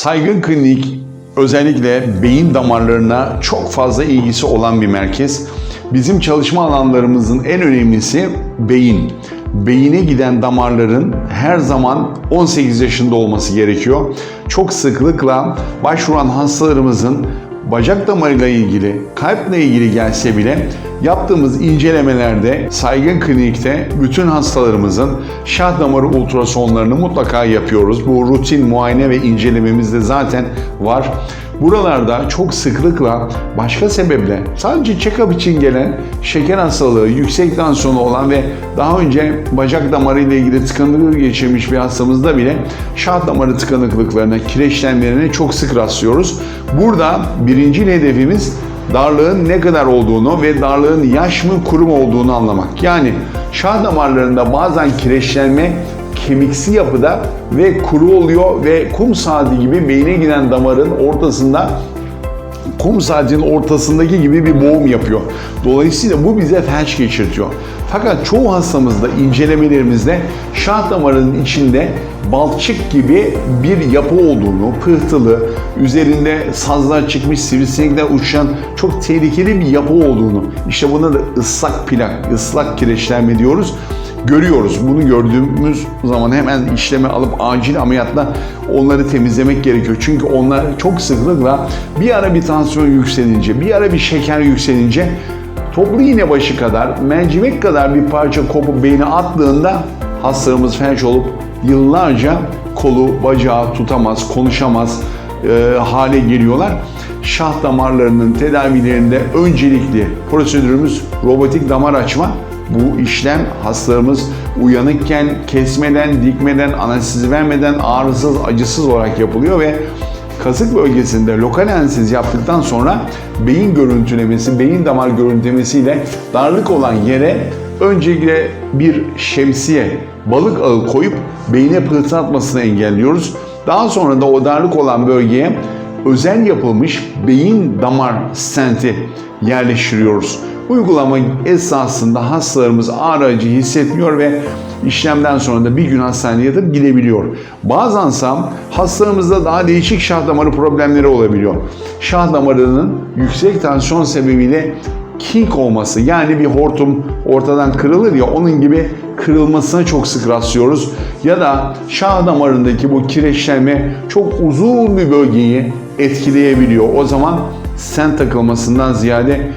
Saygın Klinik özellikle beyin damarlarına çok fazla ilgisi olan bir merkez. Bizim çalışma alanlarımızın en önemlisi beyin. Beyine giden damarların her zaman 18 yaşında olması gerekiyor. Çok sıklıkla başvuran hastalarımızın bacak damarıyla ilgili, kalple ilgili gelse bile yaptığımız incelemelerde Saygın Klinik'te bütün hastalarımızın şah damarı ultrasonlarını mutlaka yapıyoruz. Bu rutin muayene ve incelememizde zaten var. Buralarda çok sıklıkla başka sebeple sadece check-up için gelen şeker hastalığı, yüksek tansiyonu olan ve daha önce bacak damarı ile ilgili tıkanıklık geçirmiş bir hastamızda bile şah damarı tıkanıklıklarına, kireçlenmelerine çok sık rastlıyoruz. Burada birinci hedefimiz darlığın ne kadar olduğunu ve darlığın yaş mı kurum olduğunu anlamak. Yani şah damarlarında bazen kireçlenme kemiksi yapıda ve kuru oluyor ve kum saati gibi beyne giden damarın ortasında kum saatinin ortasındaki gibi bir boğum yapıyor. Dolayısıyla bu bize felç geçirtiyor. Fakat çoğu hastamızda incelemelerimizde şah damarının içinde balçık gibi bir yapı olduğunu, pıhtılı, üzerinde sazlar çıkmış, sivrisinekler uçan çok tehlikeli bir yapı olduğunu, işte buna da ıslak plak, ıslak kireçlenme diyoruz görüyoruz. Bunu gördüğümüz zaman hemen işleme alıp acil ameliyatla onları temizlemek gerekiyor. Çünkü onlar çok sıklıkla bir ara bir tansiyon yükselince, bir ara bir şeker yükselince toplu iğne başı kadar, mercimek kadar bir parça kopup beyni attığında hastalarımız felç olup yıllarca kolu, bacağı tutamaz, konuşamaz e, hale geliyorlar. Şah damarlarının tedavilerinde öncelikli prosedürümüz robotik damar açma. Bu işlem hastalarımız uyanıkken kesmeden, dikmeden, anestezi vermeden ağrısız, acısız olarak yapılıyor ve kasık bölgesinde lokal anestezi yaptıktan sonra beyin görüntülemesi, beyin damar görüntülemesiyle darlık olan yere öncelikle bir şemsiye, balık ağı koyup beyine pıhtı atmasını engelliyoruz. Daha sonra da o darlık olan bölgeye özel yapılmış beyin damar stenti yerleştiriyoruz. Uygulama esasında hastalarımız ağrı acı hissetmiyor ve işlemden sonra da bir gün hastaneye yatıp gidebiliyor. Bazense hastalarımızda daha değişik şah damarı problemleri olabiliyor. Şah damarının yüksek tansiyon sebebiyle kink olması yani bir hortum ortadan kırılır ya onun gibi kırılmasına çok sık rastlıyoruz. Ya da şah damarındaki bu kireçlenme çok uzun bir bölgeyi etkileyebiliyor. O zaman sen takılmasından ziyade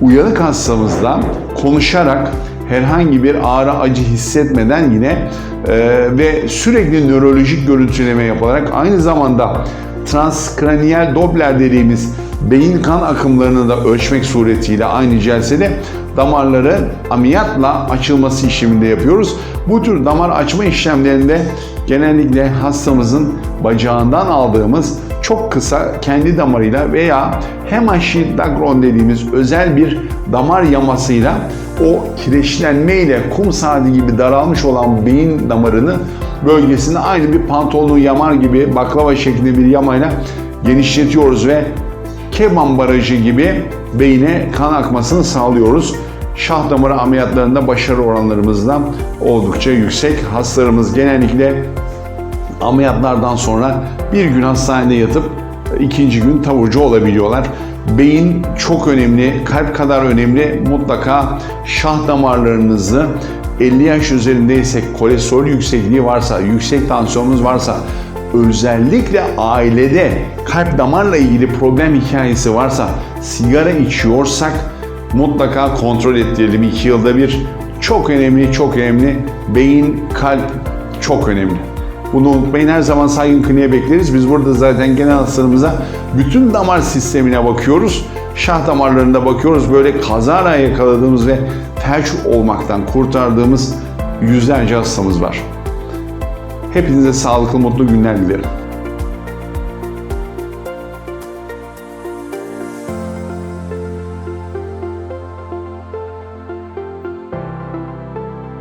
uyanık hastamızla konuşarak herhangi bir ağrı acı hissetmeden yine e, ve sürekli nörolojik görüntüleme yaparak aynı zamanda transkraniyel Doppler dediğimiz beyin kan akımlarını da ölçmek suretiyle aynı celsede damarları ameliyatla açılması işleminde yapıyoruz. Bu tür damar açma işlemlerinde genellikle hastamızın bacağından aldığımız çok kısa kendi damarıyla veya hemashidagron dediğimiz özel bir damar yamasıyla o kireçlenme ile kum saati gibi daralmış olan beyin damarını bölgesinde aynı bir pantolonu yamar gibi baklava şeklinde bir yamayla genişletiyoruz ve Keban barajı gibi beyine kan akmasını sağlıyoruz. Şah damarı ameliyatlarında başarı oranlarımız da oldukça yüksek. Hastalarımız genellikle ameliyatlardan sonra bir gün hastanede yatıp ikinci gün taburcu olabiliyorlar. Beyin çok önemli, kalp kadar önemli. Mutlaka şah damarlarınızı 50 yaş üzerindeysek, kolesterol yüksekliği varsa, yüksek tansiyonunuz varsa, özellikle ailede kalp damarla ilgili problem hikayesi varsa, sigara içiyorsak mutlaka kontrol ettirelim. 2 yılda bir çok önemli, çok önemli. Beyin, kalp çok önemli. Bunu unutmayın her zaman saygın kliniğe bekleriz. Biz burada zaten genel hastalarımıza bütün damar sistemine bakıyoruz. Şah damarlarında bakıyoruz. Böyle kazara yakaladığımız ve felç olmaktan kurtardığımız yüzlerce hastamız var. Hepinize sağlıklı, mutlu günler dilerim.